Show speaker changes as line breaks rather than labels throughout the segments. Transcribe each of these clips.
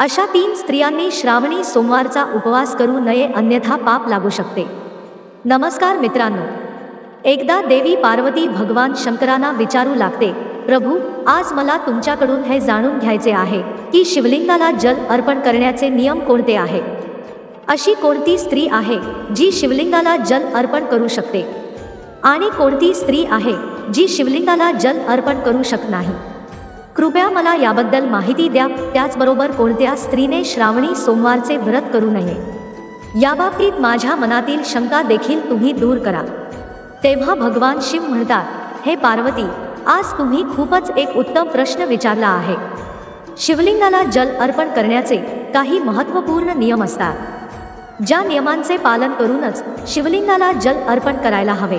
अशा तीन स्त्रियांनी श्रावणी सोमवारचा उपवास करू नये अन्यथा पाप लागू शकते. नमस्कार मित्रांनो. एकदा देवी पार्वती भगवान शंकरांना विचारू लागते प्रभू आज मला तुमच्याकडून हे जाणून घ्यायचे आहे की शिवलिंगाला जल अर्पण करण्याचे नियम कोणते आहे? अशी कोणती स्त्री आहे जी शिवलिंगाला जल अर्पण करू शकते? आणि कोणती स्त्री आहे जी शिवलिंगाला जल अर्पण करू शकत नाही? कृपया मला याबद्दल माहिती द्या. त्याचबरोबर कोणत्या स्त्रीने श्रावणी सोमवारचे व्रत करू नये? याबाबतीत माझ्या मनातील शंका देखील तुम्ही दूर करा. तेव्हा भगवान शिव म्हणतात हे पार्वती आज तुम्ही खूपच एक उत्तम प्रश्न विचारला आहे. शिवलिंगाला जल अर्पण करण्याचे काही महत्त्वपूर्ण नियम असतात. ज्या नियमांचे पालन करूनच शिवलिंगाला जल अर्पण करायला हवे.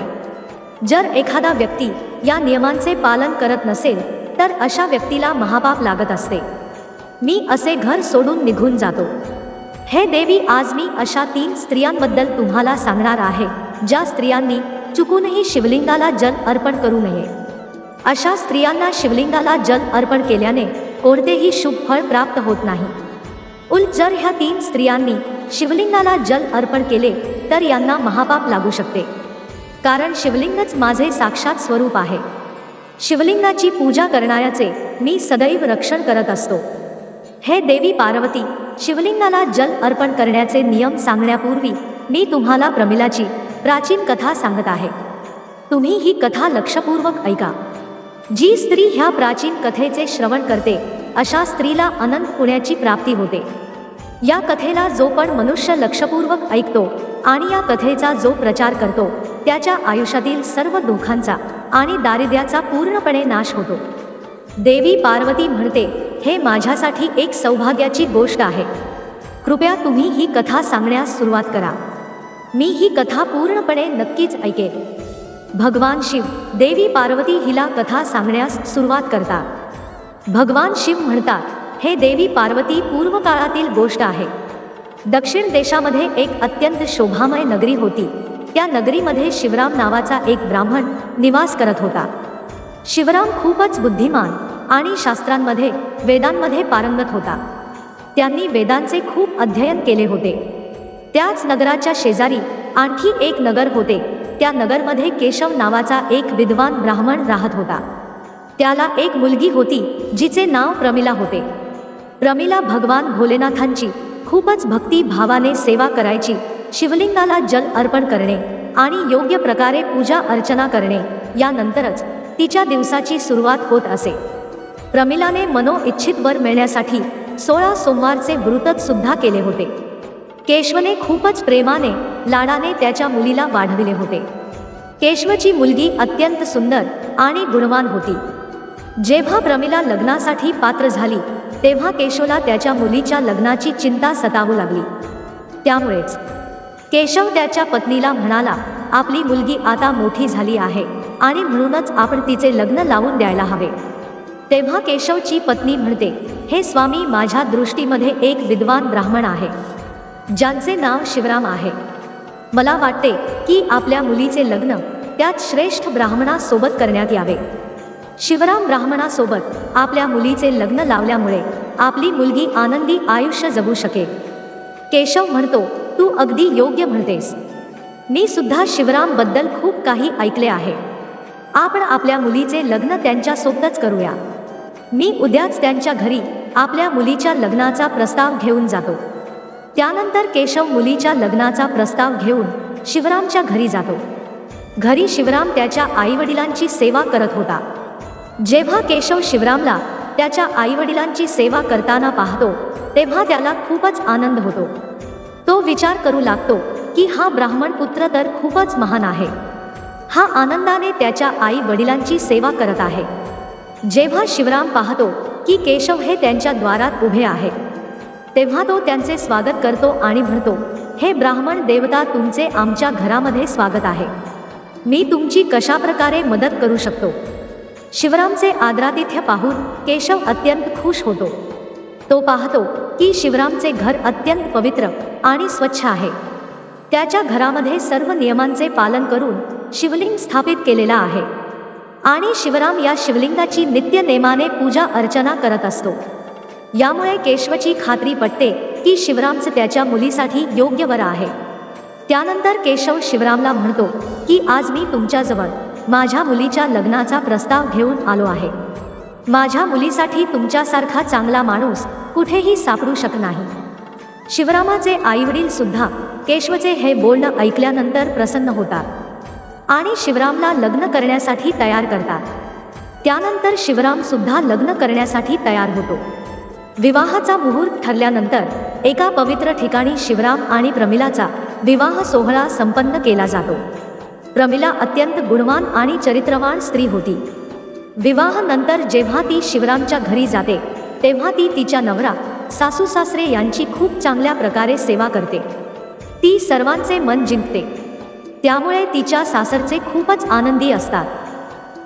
जर एखादा व्यक्ती या नियमांचे पालन करत नसेल तर अशा व्यक्तीला महापाप लागत असते. मी असे घर सोडून निघून जातो. हे देवी आज मी अशा तीन स्त्रियांबद्दल तुम्हाला सांगणार आहे ज्या स्त्रियांनी चुकूनही शिवलिंगाला जल अर्पण करू नये. अशा स्त्रियांना शिवलिंगाला जल अर्पण केल्याने कोणतेही शुभ फळ प्राप्त होत नाही. उलट जर ह्या तीन स्त्रियांनी शिवलिंगाला जल अर्पण केले तर यांना महापाप लागू शकते. कारण शिवलिंगच माझे साक्षात स्वरूप आहे. शिवलिंगाची पूजा करणाऱ्याचे मी सदैव रक्षण करत असतो. हे देवी पार्वती शिवलिंगाला जल अर्पण करण्याचे नियम सांगण्यापूर्वी मी तुम्हाला प्रमिलाची प्राचीन कथा सांगत आहे. तुम्ही ही कथा लक्षपूर्वक ऐका. जी स्त्री ह्या प्राचीन कथेचे श्रवण करते अशा स्त्रीला अनंत पुण्याची प्राप्ती होते. या कथेला जो पण मनुष्य लक्षपूर्वक ऐकतो आणि या कथेचा जो प्रचार करतो त्याच्या आयुष्यातील सर्व दुःखांचा आणि दारिद्र्याचा पूर्णपणे नाश होतो. देवी पार्वती म्हणते हे माझ्यासाठी एक सौभाग्याची गोष्ट आहे. कृपया तुम्ही ही कथा सांगण्यास सुरुवात करा. मी ही कथा पूर्णपणे नक्कीच ऐकेन. भगवान शिव देवी पार्वती हिला कथा सांगण्यास सुरुवात करतात. भगवान शिव म्हणतात हे देवी पार्वती पूर्व काळातील गोष्ट आहे. दक्षिण देशामध्ये एक अत्यंत शोभामय नगरी होती. त्या नगरीमध्ये शिवराम नावाचा एक ब्राह्मण निवास करत होता. शिवराम खूपच बुद्धिमान आणि शास्त्रांमध्ये वेदांमध्ये पारंगत होता. त्यांनी वेदांचे खूप अध्ययन केले होते. त्याच नगराच्या शेजारी आणखी एक नगर होते. त्या नगरमध्ये केशव नावाचा एक विद्वान ब्राह्मण राहत होता. त्याला एक मुलगी होती जिचे नाव प्रमिला होते. प्रमिला भगवान भोलेनाथांची खूपच भक्ती भावाने सेवा करायची शिवलिंगाला जल अर्पण करणे आणि योग्य प्रकारे पूजा अर्चना करणे यानंतरच तिच्या दिवसाची सुरुवात होत असे. प्रमिलाने मनोइच्छित वर मिळण्यासाठी सोळा सोमवारचे व्रतच सुद्धा केले होते. केशवने खूपच प्रेमाने लाडाने त्याच्या मुलीला वाढविले होते. केशवची मुलगी अत्यंत सुंदर आणि गुणवान होती. जेव्हा प्रमिला लग्नासाठी पात्र झाली तेव्हा केशवला त्याच्या मुलीच्या लग्नाची चिंता सतावू लागली. त्यामुळेच केशव त्याच्या पत्नीला म्हणाला आपली मुलगी आता मोठी झाली आहे आणि म्हणूनच आपण तिचे लग्न लावून द्यायला हवे. तेव्हा केशवची पत्नी म्हणते हे स्वामी माझ्या दृष्टीमध्ये एक विद्वान ब्राह्मण आहे ज्यांचे नाव शिवराम आहे. मला वाटते की आपल्या मुलीचे लग्न त्यात श्रेष्ठ ब्राह्मणासोबत करण्यात यावे. शिवराम ब्राह्मणासोबत आपल्या मुलीचे लग्न लावल्यामुळे आपली मुलगी आनंदी आयुष्य जगू शकेल. केशव म्हणतो तू अगदी योग्य म्हणतेस. मी सुद्धा शिवरामबद्दल खूप काही ऐकले आहे. आपण आपल्या मुलीचे लग्न त्यांच्यासोबतच करूया. मी उद्याच त्यांच्या घरी आपल्या मुलीच्या लग्नाचा प्रस्ताव घेऊन जातो. त्यानंतर केशव मुलीच्या लग्नाचा प्रस्ताव घेऊन शिवरामच्या घरी जातो. घरी शिवराम त्याच्या आईवडिलांची सेवा करत होता. जेव्हा केशव शिवरामला त्याच्या आईवडिलांची सेवा करताना पाहतो तेव्हा त्याला खूपच आनंद होतो. तो विचार करू लागतो की हा ब्राह्मण पुत्र तर खूपच महान आहे. हा आनंदाने त्याच्या आई वडिलांची सेवा करत आहे. जेव्हा शिवराम पाहतो की केशव हे त्यांच्या द्वारात उभे आहे तेव्हा तो त्यांचे स्वागत करतो आणि म्हणतो हे ब्राह्मण देवता तुमचे आमच्या घरामध्ये स्वागत आहे. मी तुमची कशाप्रकारे मदत करू शकतो? शिवरामचे आदरातिथ्य पाहून केशव अत्यंत खुश होतो. तो पाहतो की शिवरामचे घर अत्यंत पवित्र आणि स्वच्छ आहे. त्याच्या घरामध्ये सर्व नियमांचे पालन करून शिवलिंग स्थापित केलेला आहे. आणि शिवराम या शिवलिंगाची नित्य नेमाने पूजा अर्चना करत असतो. यामुळे केशवची खात्री पटते की शिवरामचे त्याच्या मुलीसाठी योग्य वर आहे. त्यानंतर केशव शिवरामला म्हणतो की आज मी तुमच्याजवळ माझ्या मुलीच्या लग्नाचा प्रस्ताव घेऊन आलो आहे. माझ्या मुलीसाठी तुमच्यासारखा चांगला माणूस कुठेही सापडू शक नाही. शिवरामाचे आईवडील सुद्धा केशवचे हे बोलणं ऐकल्यानंतर प्रसन्न होतात आणि शिवरामला लग्न करण्यासाठी तयार करतात. त्यानंतर शिवराम सुद्धा लग्न करण्यासाठी तयार होतो. विवाहाचा मुहूर्त ठरल्यानंतर एका पवित्र ठिकाणी शिवराम आणि प्रमिलाचा विवाह सोहळा संपन्न केला जातो. प्रमिला अत्यंत गुणवान आणि चरित्रवान स्त्री होती. विवाहानंतर जेव्हा ती शिवरामच्या घरी जाते तेव्हा ती तिच्या नवरा सासू सासरे यांची खूप चांगल्या प्रकारे सेवा करते. ती सर्वांचे मन जिंकते. त्यामुळे तिच्या सासरचे खूपच आनंदी असतात.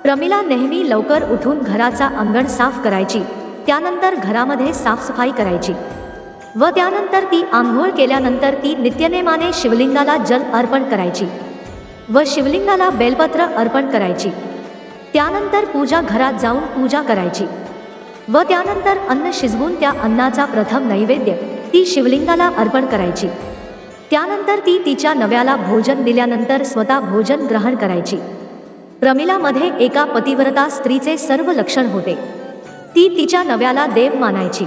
प्रमिला नेहमी लवकर उठून घराचा अंगण साफ करायची त्यानंतर घरामध्ये साफसफाई करायची. व त्यानंतर ती आंघोळ केल्यानंतर ती नित्यनेमाने शिवलिंगाला जल अर्पण करायची. व शिवलिंगाला बेलपत्र अर्पण करायची. त्यानंतर पूजा घरात जाऊन पूजा करायची. व त्यानंतर अन्न शिजवून त्या अन्नाचा प्रथम नैवेद्य ती शिवलिंगाला अर्पण करायची. त्यानंतर ती तिच्या नव्याला भोजन दिल्यानंतर स्वतः भोजन ग्रहण करायची. प्रमिलामध्ये एका पतिव्रता स्त्रीचे सर्व लक्षण होते. ती तिच्या नव्याला देव मानायची.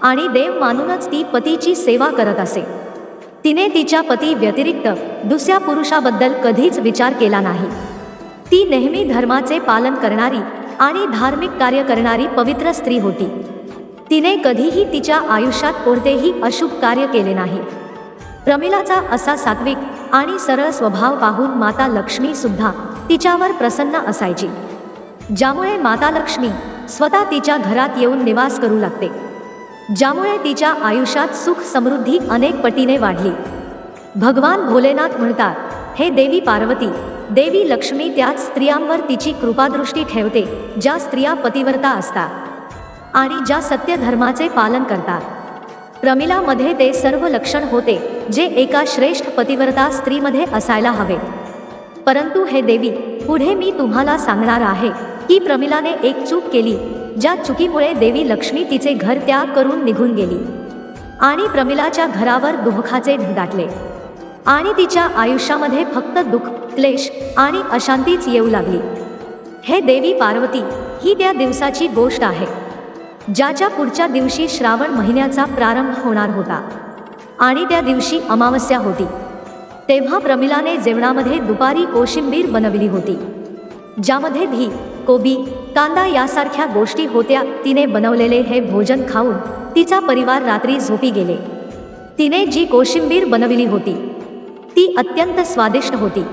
आणि देव मानूनच ती पतीची सेवा करत असे. तिने तिच्या पती व्यतिरिक्त दुसऱ्या पुरुषाबद्दल कधीच विचार केला नाही. ती नेहमी धर्माचे पालन करणारी आणि धार्मिक कार्य करणारी पवित्र स्त्री होती. तिने कधीही तिच्या आयुष्यात कोणतेही अशुभ कार्य केले नाही. प्रमिलाचा असा सात्विक आणि सरळ स्वभाव पाहून माता लक्ष्मी सुद्धा तिच्यावर प्रसन्न असायची. ज्यामुळे माता लक्ष्मी स्वतः तिच्या घरात येऊन निवास करू लागते. ज्यामुळे तिच्या आयुष्यात सुख समृद्धी अनेक पटीने वाढली. भगवान भोलेनाथ म्हणतात हे देवी पार्वती देवी लक्ष्मी त्याच स्त्रियांवर तिची कृपादृष्टी ठेवते ज्या स्त्रिया पतिव्रता असतात आणि ज्या सत्य धर्माचे पालन करतात. प्रमिलामध्ये ते सर्व लक्षण होते जे एका श्रेष्ठ पतिव्रता स्त्रीमध्ये असायला हवे परंतु हे देवी पुढे मी तुम्हाला सांगणार आहे की प्रमिलाने एक चूक केली ज्या चुकीमुळे देवी लक्ष्मी तिचे घर त्याग करून निघून गेली. आणि प्रमिलाच्या घरावर दुःखाचे दाटले. आणि तिच्या आयुष्यामध्ये फक्त दुःख क्लेश आणि अशांतीच येऊ लागली. हे देवी पार्वती ही त्या दिवसाची गोष्ट आहे ज्याच्या पुढच्या दिवशी श्रावण महिन्याचा प्रारंभ होणार होता. आणि त्या दिवशी अमावस्या होती. तेव्हा प्रमिलाने जेवणामध्ये दुपारी कोशिंबीर बनवली होती. ज्यामध्ये धी कोबी कांदा यासारख्या गोष्टी होत्या तिने बनवलेले हे भोजन खाऊन तिचा परिवार रात्री झोपी गेले. तिने जी कोशिंबीर बनविली होती ती अत्यंत स्वादिष्ट होती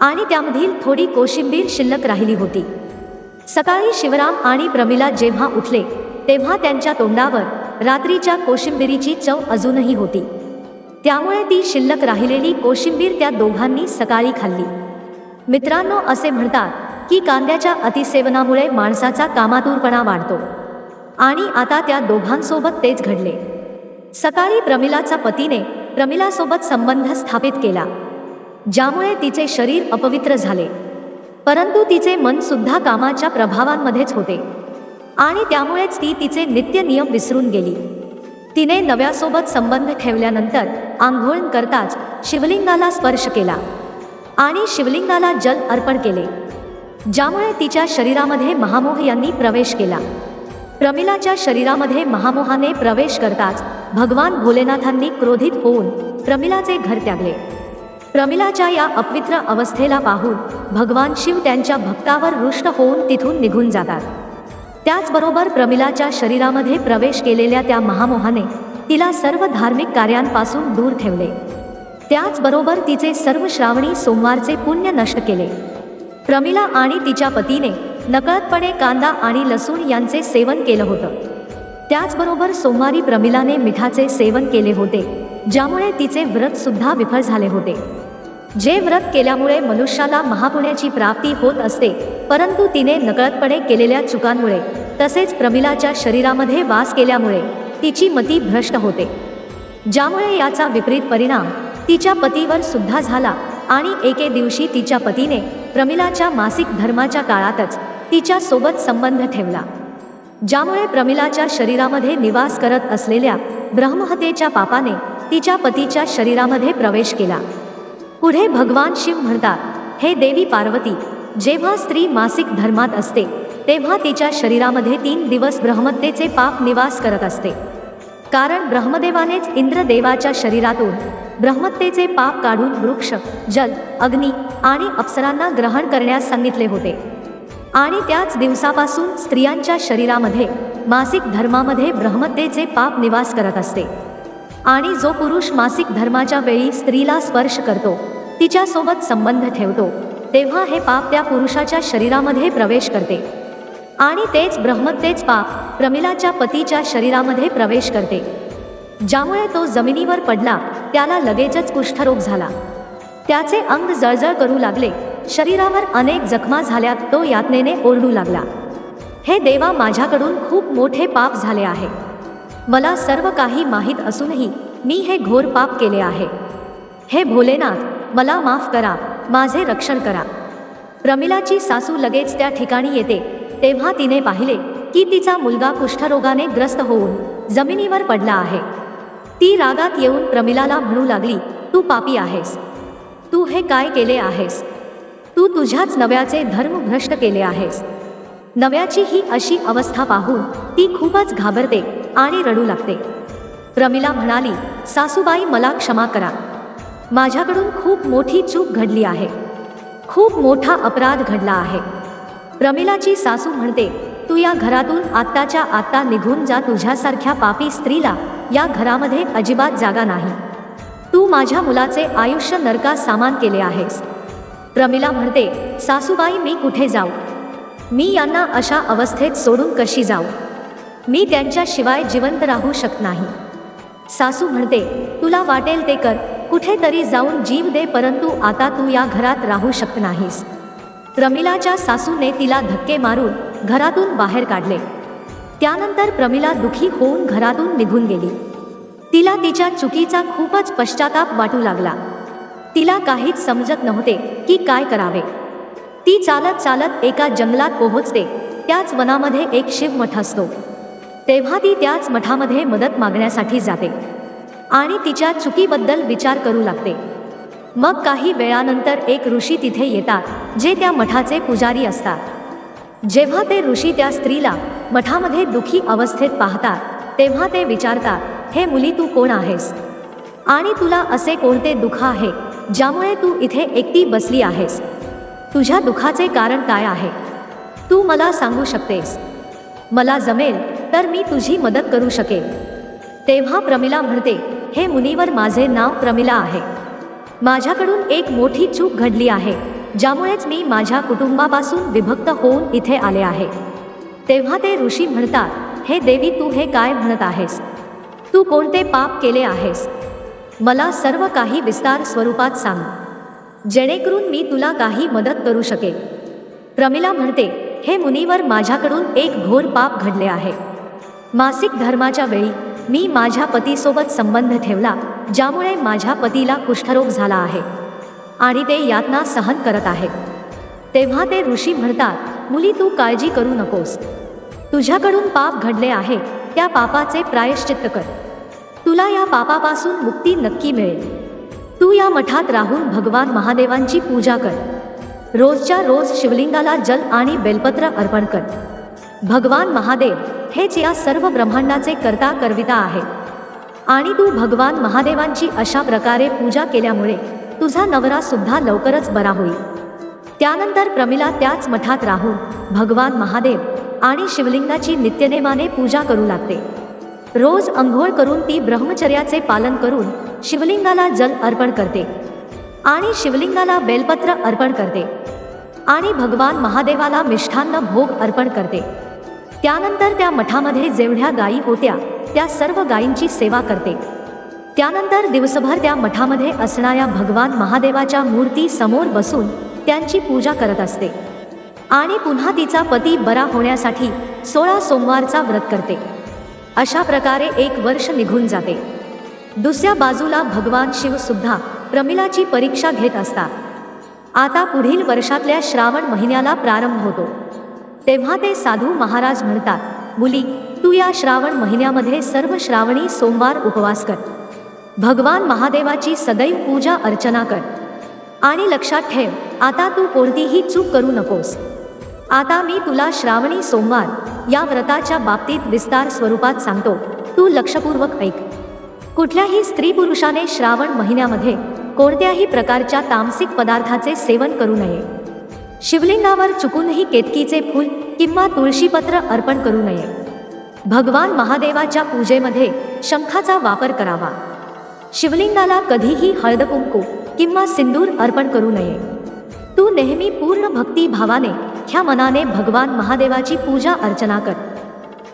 आणि त्यामधील थोडी कोशिंबीर शिल्लक राहिली होती. सकाळी शिवराम आणि प्रमिला जेव्हा उठले तेव्हा त्यांच्या तोंडावर रात्रीच्या कोशिंबिरीची चव अजूनही होती. त्यामुळे ती शिल्लक राहिलेली कोशिंबीर त्या दोघांनी सकाळी खाल्ली. मित्रांनो असे म्हणतात की कांद्याच्या अतिसेवनामुळे माणसाचा कामातूरपणा वाढतो. आणि आता त्या दोघांसोबत तेच घडले. सकाळी प्रमिलाचा पतीने प्रमिलासोबत संबंध स्थापित केला ज्यामुळे तिचे शरीर अपवित्र झाले. परंतु तिचे मन सुद्धा कामाच्या प्रभावांमध्येच होते. आणि त्यामुळेच ती तिचे नित्य नियम विसरून गेली. तिने नव्यासोबत संबंध ठेवल्यानंतर आंघोळ करताच शिवलिंगाला स्पर्श केला आणि शिवलिंगाला जल अर्पण केले. ज्यामुळे तिच्या शरीरामध्ये महामोह यांनी प्रवेश केला. प्रमिलाच्या शरीरामध्ये महामोहाने प्रवेश करताच भगवान भोलेनाथांनी क्रोधित होऊन प्रमिलाचे घर त्यागले. प्रमिलाच्या या अपवित्र अवस्थेला पाहून भगवान शिव त्यांच्या भक्तावर रुष्ट होऊन तिथून निघून जातात. त्याचबरोबर प्रमिलाच्या शरीरामध्ये प्रवेश केलेल्या त्या महामोहाने तिला सर्व धार्मिक कार्यांपासून दूर ठेवले. त्याचबरोबर तिचे सर्व श्रावणी सोमवारचे पुण्य नष्ट केले. प्रमिला आणि तिच्या पतीने नकळतपणे कांदा आणि लसूण यांचे सेवन केलं होतं. त्याचबरोबर सोमवारी प्रमिलाने मिठाचे सेवन केले होते ज्यामुळे तिचे व्रत सुद्धा विफळ झाले होते. जे व्रत केल्यामुळे मनुष्याला महापुण्याची प्राप्ती होत असते परंतु तिने नकळतपणे केलेल्या चुकांमुळे तसेच प्रमिलाच्या शरीरामध्ये वास केल्यामुळे तिची मती भ्रष्ट होते. ज्यामुळे याचा विपरीत परिणाम तिच्या पतीवर सुद्धा झाला आणि एके दिवशी तिच्या पतीने प्रमिलाच्या मासिक धर्माच्या काळातच तिच्या सोबत संबंध ठेवला. ज्यामुळे प्रमिलाच्या शरीरामध्ये निवास करत असलेल्या ब्रह्महत्येच्या पापाने तिच्या पतीच्या शरीरामध्ये प्रवेश केला. पुढे भगवान शिव म्हणतात हे देवी पार्वती जेव्हा स्त्री मासिक धर्मात असते तेव्हा तिच्या शरीरामध्ये तीन दिवस ब्रह्मत्तेचे पाप निवास करत असते. कारण ब्रह्मदेवानेच इंद्रदेवाच्या शरीरातून ब्रह्मत्तेचे पाप काढून वृक्ष जल अग्नी आणि अप्सरांना ग्रहण करण्यास सांगितले होते. आणि त्याच दिवसापासून स्त्रियांच्या शरीरामध्ये मासिक धर्मामध्ये ब्रह्मत्तेचे पाप निवास करत असते. आणि जो पुरुष मासिक धर्माच्या वेळी स्त्रीला स्पर्श करतो तिच्यासोबत संबंध ठेवतो तेव्हा हे पाप त्या पुरुषाच्या शरीरामध्ये प्रवेश करते. आणि तेच ब्रह्मत्तेच पाप प्रमिलाच्या पतीच्या शरीरामध्ये प्रवेश करते. ज्यामुळे तो जमिनीवर पडला त्याला लगेचच कुष्ठरोग झाला. त्याचे अंग जळजळ करू लागले. शरीरावर अनेक जखमा झाल्या तो यातनेने ओरडू लागला. हे देवा माझ्याकडून खूप मोठे पाप झाले आहे. मला सर्व काही माहीत असूनही मी हे घोर पाप केले आहे. हे भोलेनाथ मला माफ करा माझे रक्षण करा. प्रमिलाची सासू लगेच त्या ठिकाणी येते. तेव्हा तिने पाहिले की तिचा मुलगा कुष्ठरोगाने ग्रस्त होऊन जमिनीवर पडला आहे. ती रागात येऊन प्रमिलाला म्हणू लागली तू पापी आहेस. तू हे काय केले आहेस? तू तुझ्याच नव्याचे धर्म भ्रष्ट केले आहेस. नव्याची ही अशी अवस्था पाहून ती खूपच घाबरते आणि रडू लागते. प्रमिला म्हणाली सासूबाई मला क्षमा करा. माझ्याकडून खूप मोठी चूक घडली आहे. खूप मोठा अपराध घडला आहे. प्रमिलाची सासू म्हणते तू या घरातून आत्ताच्या आत्ता निघून जा तुझ्यासारख्या पापी स्त्रीला. या घरामध्ये अजिबात जागा नाही. तू माझ्या मुलाचे आयुष्य नरका सामान केले आहेस. प्रमिला म्हणते सासूबाई मी कुठे जाऊ? मी यांना अशा अवस्थेत सोडून कशी जाऊ? मी त्यांच्याशिवाय जिवंत राहू शकत नाही. सासू म्हणते तुला वाटेल ते कर. कुठेतरी जाऊन जीव दे परंतु आता तू या घरात राहू शकत नाहीस. प्रमिलाच्या सासूने तिला धक्के मारून घरातून बाहेर काढले. त्यानंतर प्रमिला दुखी होऊन घरातून निघून गेली. तिला तिच्या चुकीचा खूपच पश्चाताप वाटू लागला. तिला काहीच समजत नव्हते की काय करावे. ती चालत चालत एका जंगलात पोहोचते. त्याच वनामध्ये एक शिवमठ असतो. तेव्हा ती त्याच मठामध्ये मदत मागण्यासाठी जाते. आणि तिच्या चुकीबद्दल विचार करू लागते. मग काही वेळानंतर एक ऋषी तिथे येतात जे त्या मठाचे पुजारी असतात. जेव्हा ते ऋषी त्या स्त्रीला मठामध्ये दुखी अवस्थेत पाहतात तेव्हा ते विचारतात हे मुली तू कोण आहेस? आणि तुला असे कोणते दुःख आहे ज्यामुळे तू इथे एकटी बसली आहेस? तुझ्या दुःखाचे कारण काय आहे? तू मला सांगू शकतेस? मला जमेल तर मी तुझी मदत करू शकेन. तेव्हा प्रमिला म्हणते हे मुनीवर माझे नाव प्रमिला आहे. माझ्याकडून एक मोठी चूक घडली आहे. ज्यामुळेच मी माझ्या कुटुंबापासून विभक्त होऊन इथे आले आहे. तेव्हा ते ऋषी म्हणतात हे देवी तू हे काय म्हणत आहेस? तू कोणते पाप केले आहेस? मला सर्व काही विस्तार स्वरूपात सांग. जेणेकरून मी तुला काही मदत करू शकेन. प्रमिला म्हणते हे मुनीवर माझ्याकडून एक घोर पाप घडले आहे. मासिक धर्माच्या वेळी मी माझ्या पतीसोबत संबंध ठेवला ज्यामुळे माझ्या पतीला कुष्ठरोग झाला आहे. आणि ते यातना सहन करत आहेत. तेव्हा ते ऋषी म्हणतात मुली तू काळजी करू नकोस. तुझ्याकडून पाप घडले आहे त्या पापाचे प्रायश्चित्त कर. तुला या पापापासून मुक्ती नक्की मिळेल. तू या मठात राहून भगवान महादेवांची पूजा कर. रोजच्या रोज शिवलिंगाला जल आणि बेलपत्र अर्पण कर. भगवान महादेव हेच या सर्व ब्रह्मांडाचे कर्ता करविता आहेत. आणि तू भगवान महादेवांची अशा प्रकारे पूजा केल्यामुळे तुझा नवरा सुद्धा लवकरच बरा होईल. त्यानंतर प्रमिला त्याच मठात राहून भगवान महादेव आणि शिवलिंगाची नित्यनेमाने पूजा करू लागते. रोज अंघोळ करून ती ब्रह्मचर्याचे पालन करून शिवलिंगाला जल अर्पण करते आणि शिवलिंगाला बेलपत्र अर्पण करते आणि भगवान महादेवाला मिष्ठान्न भोग अर्पण करते. त्यानंतर त्या मठामध्ये जेवढ्या गायी होत्या त्या सर्व गायींची सेवा करते. त्यानंतर दिवसभर त्या मठामध्ये असणाऱ्या भगवान महादेवाच्या मूर्ती समोर बसून त्यांची पूजा करत असते. आणि पुन्हा तिचा पती बरा होण्यासाठी सोळा सोमवारचा व्रत करते. अशा प्रकारे एक वर्ष निघून जाते. दुसऱ्या बाजूला भगवान शिवसुद्धा प्रमिलाची परीक्षा घेत असतात. आता पुढील वर्षातल्या श्रावण महिन्याला प्रारंभ होतो. तेव्हा ते साधू महाराज म्हणतात मुली तू या श्रावण महिन्यामध्ये सर्व श्रावणी सोमवार उपवास कर. भगवान महादेवाची सदैव पूजा अर्चना कर. आणि लक्षात ठेव आता तू कोणतीही चूक करू नकोस. आता मी तुला श्रावणी सोमवार या व्रताच्या बाबतीत विस्तार स्वरूपात सांगतो. तू लक्षपूर्वक ऐक. कुठल्याही स्त्री पुरुषाने श्रावण महिन्यामध्ये कोणत्याही प्रकारच्या तामसिक पदार्थाचे सेवन करू नये. शिवलिंगावर चुकूनही केतकीचे फूल किंवा तुळशीपत्र अर्पण करू नये. भगवान महादेवाच्या पूजेमध्ये शंखाचा वापर करावा. शिवलिंगाला कधीही हळद कुंकू किंवा सिंदूर अर्पण करू नये. तू नेहमी पूर्ण भक्ती भावाने ह्या मनाने भगवान महादेवाची पूजा अर्चना कर.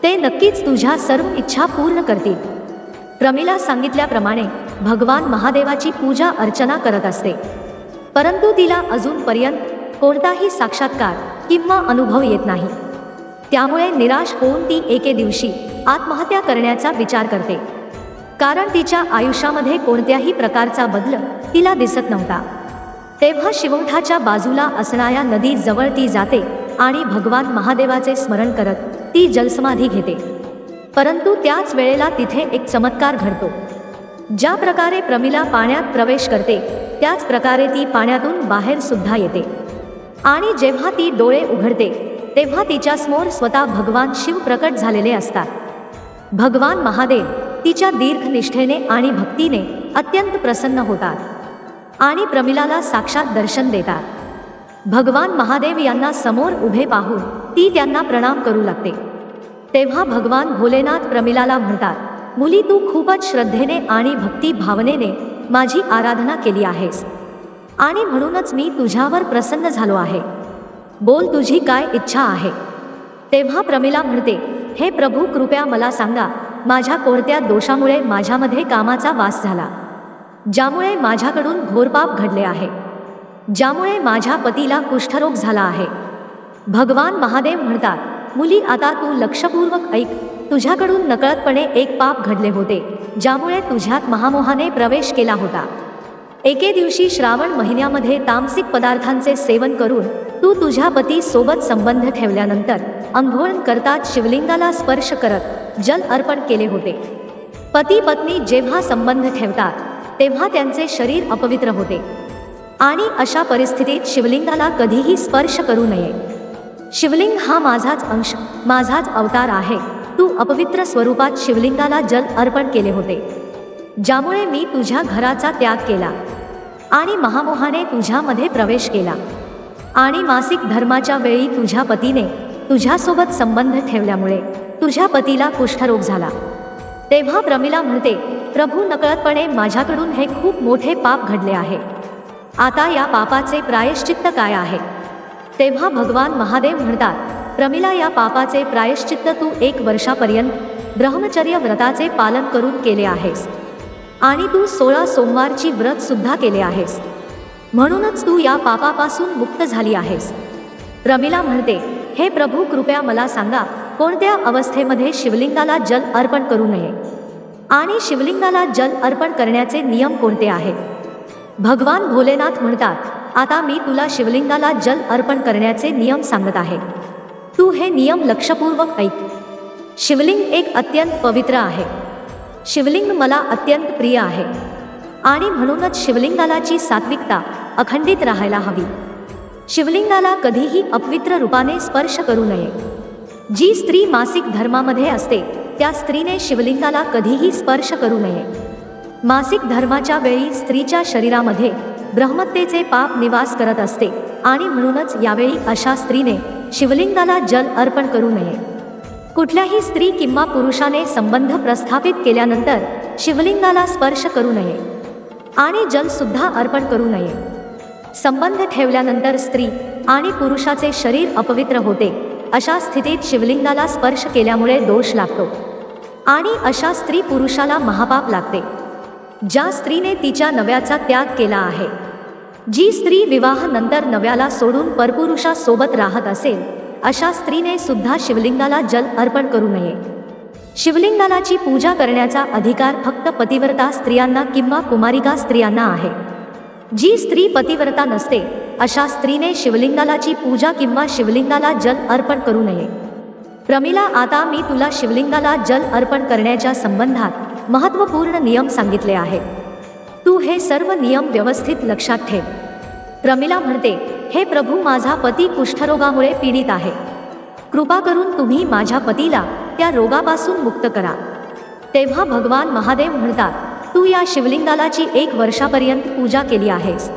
ते नक्कीच तुझ्या सर्व इच्छा पूर्ण करतील. प्रमिला सांगितल्याप्रमाणे भगवान महादेवाची पूजा अर्चना करत असते. परंतु तिला अजूनपर्यंत कोणताही साक्षात्कार किंवा अनुभव येत नाही. त्यामुळे निराश होऊन ती एके दिवशी आत्महत्या करण्याचा विचार करते. कारण तिच्या आयुष्यामध्ये कोणत्याही प्रकारचा बदल तिला दिसत नव्हता. तेव्हा शिवंठाच्या बाजूला असणाऱ्या नदी जवळ ती जाते आणि भगवान महादेवाचे स्मरण करत ती जलसमाधी घेते. परंतु त्याच वेळेला तिथे एक चमत्कार घडतो. ज्या प्रकारे प्रमिला पाण्यात प्रवेश करते त्याच प्रकारे ती पाण्यातून बाहेर सुद्धा येते. आणि जेव्हा ती डोळे उघडते तेव्हा तिच्या समोर स्वतः भगवान शिव प्रकट झालेले असतात. भगवान महादेव तिच्या दीर्घनिष्ठेने आणि भक्तीने अत्यंत प्रसन्न होतात आणि प्रमिलाला साक्षात दर्शन देतात. भगवान महादेव यांना समोर उभे पाहून ती त्यांना प्रणाम करू लागते. तेव्हा भगवान भोलेनाथ प्रमिलाला म्हणतात मुली तू खूपच श्रद्धेने आणि भक्ती भावनेने माझी आराधना केली आहेस. आणि म्हणूनच मी तुझ्यावर प्रसन्न झालो आहे. बोल तुझी काय इच्छा आहे? तेव्हा प्रमिला म्हणते हे प्रभू कृपया मला सांगा माझ्या कोरत्या दोषामुळे माझ्यामध्ये कामाचा वास झाला. ज्यामुळे माझ्याकडून घोरपाप घडले आहे. ज्यामुळे माझ्या पतीला कुष्ठरोग झाला आहे. भगवान महादेव म्हणतात मुली आता तू लक्षपूर्वक ऐक. तुझ्याकडून नकळतपणे एक पाप घडले होते ज्यामुळे तुझ्यात महामोहाने प्रवेश केला होता. एके दिवशी श्रावण महिन्यामध्ये तामसिक पदार्थांचे सेवन करून तू तुझ्या पती सोबत संबंध ठेवल्यानंतर अंघोळ करतात शिवलिंगाला स्पर्श करत जल अर्पण केले होते. पती पत्नी जेव्हा संबंध ठेवतात तेव्हा त्यांचे शरीर अपवित्र होते. आणि अशा परिस्थितीत शिवलिंगाला कधीही स्पर्श करू नये. शिवलिंग हा माझाच अंश माझाच अवतार आहे. तू अपवित्र स्वरूपात शिवलिंगाला जल अर्पण केले होते. ज्यामुळे मी तुझ्या घराचा त्याग केला. आणि महामोहाने तुझ्यामध्ये प्रवेश केला. आणि मासिक धर्माच्या वेळी तुझ्या पतीने तुझ्यासोबत संबंध ठेवल्यामुळे तुझ्या पतीला कुष्ठरोग झाला. तेव्हा प्रमिला म्हणते प्रभू नकळतपणे माझ्याकडून हे खूप मोठे पाप घडले आहे. आता या पापाचे प्रायश्चित्त काय आहे? तेव्हा भगवान महादेव म्हणतात प्रमिला या पापाचे प्रायश्चित्त तू एक वर्षापर्यंत ब्रह्मचर्य व्रताचे पालन करून केले आहेस. आणि तू सोळा सोमवारची व्रत सुद्धा केले आहेस. म्हणूनच तू या पापापासून मुक्त झाली आहेस. प्रमिला म्हणते हे प्रभू कृपया मला सांगा कोणत्या अवस्थेमध्ये शिवलिंगाला जल अर्पण करू नये? आणि शिवलिंगाला जल अर्पण करण्याचे नियम कोणते आहेत? भगवान भोलेनाथ म्हणतात आता मी तुला शिवलिंगाला जल अर्पण करण्याचे नियम सांगत आहे. तू हे नियम लक्षपूर्वक ऐक. शिवलिंग एक अत्यंत पवित्र आहे. शिवलिंग मला अत्यंत प्रिय आहे. आणि म्हणूनच शिवलिंगालाची सात्विकता अखंडित राहायला हवी. शिवलिंगाला कधीही अपवित्र रूपाने स्पर्श करू नये. जी स्त्री मासिक धर्मामध्ये असते त्या स्त्रीने शिवलिंगाला कधीही स्पर्श करू नये. मासिक धर्माच्या वेळी स्त्रीच्या शरीरामध्ये ब्रह्मत्तेचे पाप निवास करत असते आणि म्हणूनच यावेळी अशा स्त्रीने शिवलिंगाला जल अर्पण करू नये. कुठल्याही स्त्री किंवा पुरुषाने संबंध प्रस्थापित केल्यानंतर शिवलिंगाला स्पर्श करू नये आणि जलसुद्धा अर्पण करू नये. संबंध ठेवल्यानंतर स्त्री आणि पुरुषाचे शरीर अपवित्र होते. अशा स्थितीत शिवलिंगाला स्पर्श केल्यामुळे दोष लागतो. आणि अशा स्त्री पुरुषाला महापाप लागते. ज्या स्त्रीने तिच्या नव्याचा त्याग केला आहे. जी स्त्री विवाहानंतर नव्याला सोडून परपुरुषासोबत राहत असेल अशा स्त्रीने सुद्धा शिवलिंगाला जल अर्पण करू नये. शिवलिंगालाची पूजा करण्याचा अधिकार फक्त पतिव्रता स्त्रियांना किंवा कुमारिका स्त्रियांना आहे. जी स्त्री पतिव्रता नसते अशा स्त्रीने शिवलिंगालाची पूजा किंवा शिवलिंगाला जल अर्पण करू नये. प्रमिला आता मी तुला शिवलिंगाला जल अर्पण करण्याच्या संबंधात महत्त्वपूर्ण नियम सांगितले आहेत. तू हे सर्व नियम व्यवस्थित लक्षात ठेव. प्रमिला म्हणते हे प्रभू माझा पती कुष्ठरोगामुळे पीडित आहे. कृपा करून तुम्ही माझ्या पतीला त्या रोगापासून मुक्त करा. तेव्हा भगवान महादेव म्हणतात तू या शिवलिंगालाची एक वर्षापर्यंत पूजा केली आहेस.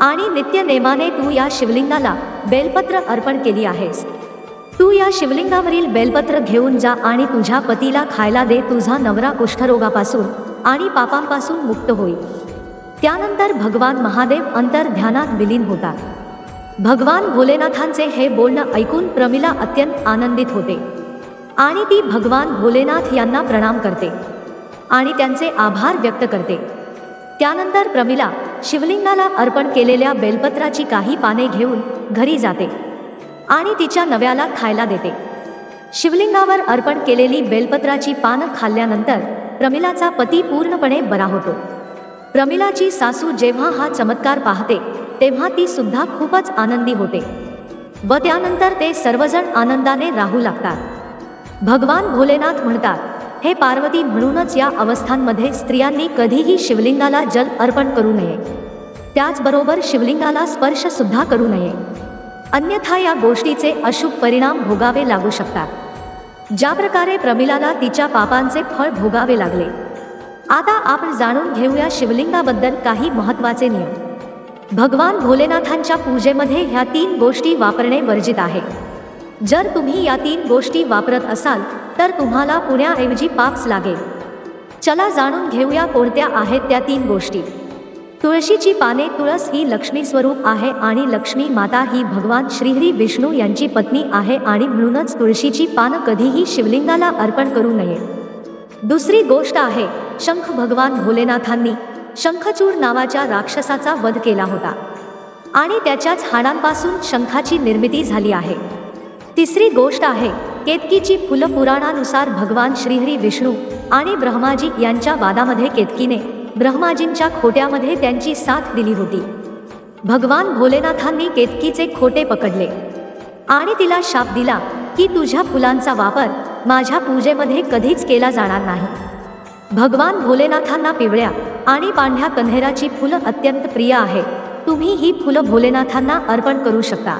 आणि नित्य नेमाने तू या शिवलिंगाला बेलपत्र अर्पण केली आहेस. तू या शिवलिंगावरील बेलपत्र घेऊन जा आणि तुझ्या पतीला खायला दे. तुझा नवरा कुष्ठरोगापासून आणि पापांपासून मुक्त होईल. त्यानंतर भगवान महादेव अंतर ध्यानात विलीन होतात. भगवान भोलेनाथांचे हे बोलणं ऐकून प्रमिला अत्यंत आनंदित होते. आणि ती भगवान भोलेनाथ यांना प्रणाम करते आणि त्यांचे आभार व्यक्त करते. त्यानंतर प्रमिला शिवलिंगाला अर्पण केलेल्या बेलपत्राची काही पाने घेऊन घरी जाते आणि तिच्या नव्याला खायला देते. शिवलिंगावर अर्पण केलेली बेलपत्राची पानं खाल्ल्यानंतर प्रमिलाचा पती पूर्णपणे बरा होतो. प्रमिलाची सासू जेव्हा हा चमत्कार पाहते तेव्हा ती सुद्धा खूपच आनंदी होते व त्यानंतर ते सर्वजण आनंदाने राहू लागतात. भगवान भोलेनाथ म्हणतात हे पार्वती म्हणूनच या अवस्थांमध्ये स्त्रियांनी कधीही शिवलिंगाला जल अर्पण करू नये. त्याचबरोबर शिवलिंगाला स्पर्श सुद्धा करू नये. अन्यथा या गोष्टीचे अशुभ परिणाम भोगावे लागू शकतात. ज्या प्रकारे प्रमिलाला तिच्या पापांचे फळ भोगावे लागले. आता आपण जाणून घेऊया शिवलिंगाबद्दल काही महत्त्वाचे नियम. भगवान भोलेनाथांच्या पूजेमध्ये ह्या तीन गोष्टी वापरणे वर्जित आहे. जर तुम्ही या तीन गोष्टी वापरत असाल तर तुम्हाला पुण्याऐवजी पाप्स लागेल. चला जाणून घेऊया कोणत्या आहेत त्या तीन गोष्टी. तुळशीची पाने तुळस ही लक्ष्मी स्वरूप आहे आणि लक्ष्मी माता ही भगवान श्रीहरी विष्णू यांची पत्नी आहे आणि म्हणूनच तुळशीची पानं कधीही शिवलिंगाला अर्पण करू नये. दुसरी गोष्ट आहे शंख भगवान भोलेनाथांनी शंखचूड नावाच्या राक्षसाचा वध केला होता. आणि त्याच्याच हाडांपासून शंखाची निर्मिती झाली आहे. तिसरी गोष्ट आहे केतकीची फुलं पुराणानुसार भगवान श्रीहरी विष्णू आणि ब्रह्माजी यांच्या वादामध्ये केतकीने ब्रह्माजींच्या खोट्यामध्ये त्यांची साथ दिली होती. भगवान भोलेनाथांनी केतकीचे खोटे पकडले आणि तिला शाप दिला की तुझ्या फुलांचा वापर माझ्या पूजेमध्ये कधीच केला जाणार नाही. भगवान भोलेनाथांना पिवळ्या आणि पांढऱ्या कन्हेराची फुलं अत्यंत प्रिय आहे. तुम्ही ही फुलं भोलेनाथांना अर्पण करू शकता.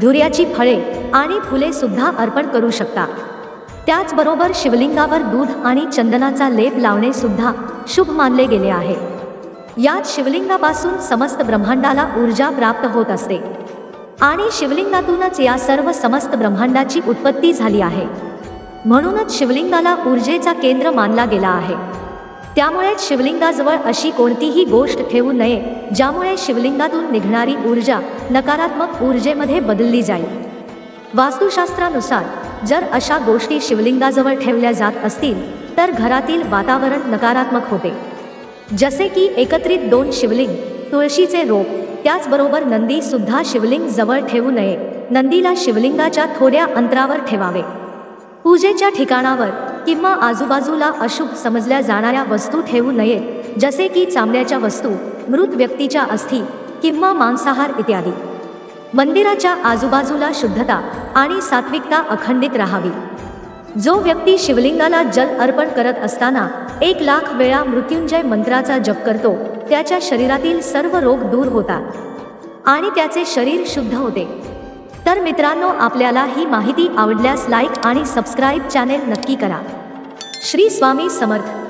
धुर्याची फळे आणि फुले सुद्धा अर्पण करू शकता. त्याचबरोबर शिवलिंगावर दूध आणि चंदनाचा लेप लावणे सुद्धा शुभ मानले गेले आहे. यात शिवलिंगापासून समस्त ब्रह्मांडाला ऊर्जा प्राप्त होत असते. आणि शिवलिंगातूनच या सर्व समस्त ब्रह्मांडाची उत्पत्ती झाली आहे. म्हणूनच शिवलिंगाला ऊर्जेचा केंद्र मानला गेला आहे. त्यामुळेच शिवलिंगाजवळ अशी कोणतीही गोष्ट ठेवू नये ज्यामुळे शिवलिंगातून निघणारी ऊर्जा नकारात्मक ऊर्जेमध्ये बदलली जाईल. वास्तुशास्त्रानुसार जर अशा गोष्टी शिवलिंगाजवळ ठेवल्या जात असतील तर घरातील वातावरण नकारात्मक होते. जसे की एकत्रित दोन शिवलिंग तुळशीचे रोप त्याचबरोबर नंदी सुद्धा शिवलिंग जवळ ठेवू नये नंदीला शिवलिंगाच्या थोड्या अंतरावर ठेवावे. पूजेच्या ठिकाणावर किंवा आजूबाजूला अशुभ समजल्या जाणाऱ्या वस्तू ठेवू नयेत जसे की चामड्याच्या वस्तू मृत व्यक्तीच्या अस्थी किंवा मांसाहार इत्यादी. मंदिराच्या आजूबाजूला शुद्धता आणि सात्विकता अखंडित राहावी. जो व्यक्ती शिवलिंगाला जल अर्पण करत असताना एक लाख वेळा मृत्युंजय मंत्राचा जप करतो त्याच्या शरीरातील सर्व रोग दूर होतात आणि त्याचे शरीर शुद्ध होते. तर मित्रांनो आपल्याला ही माहिती आवडल्यास लाईक आणि सबस्क्राईब चॅनेल नक्की करा. श्री स्वामी समर्थ.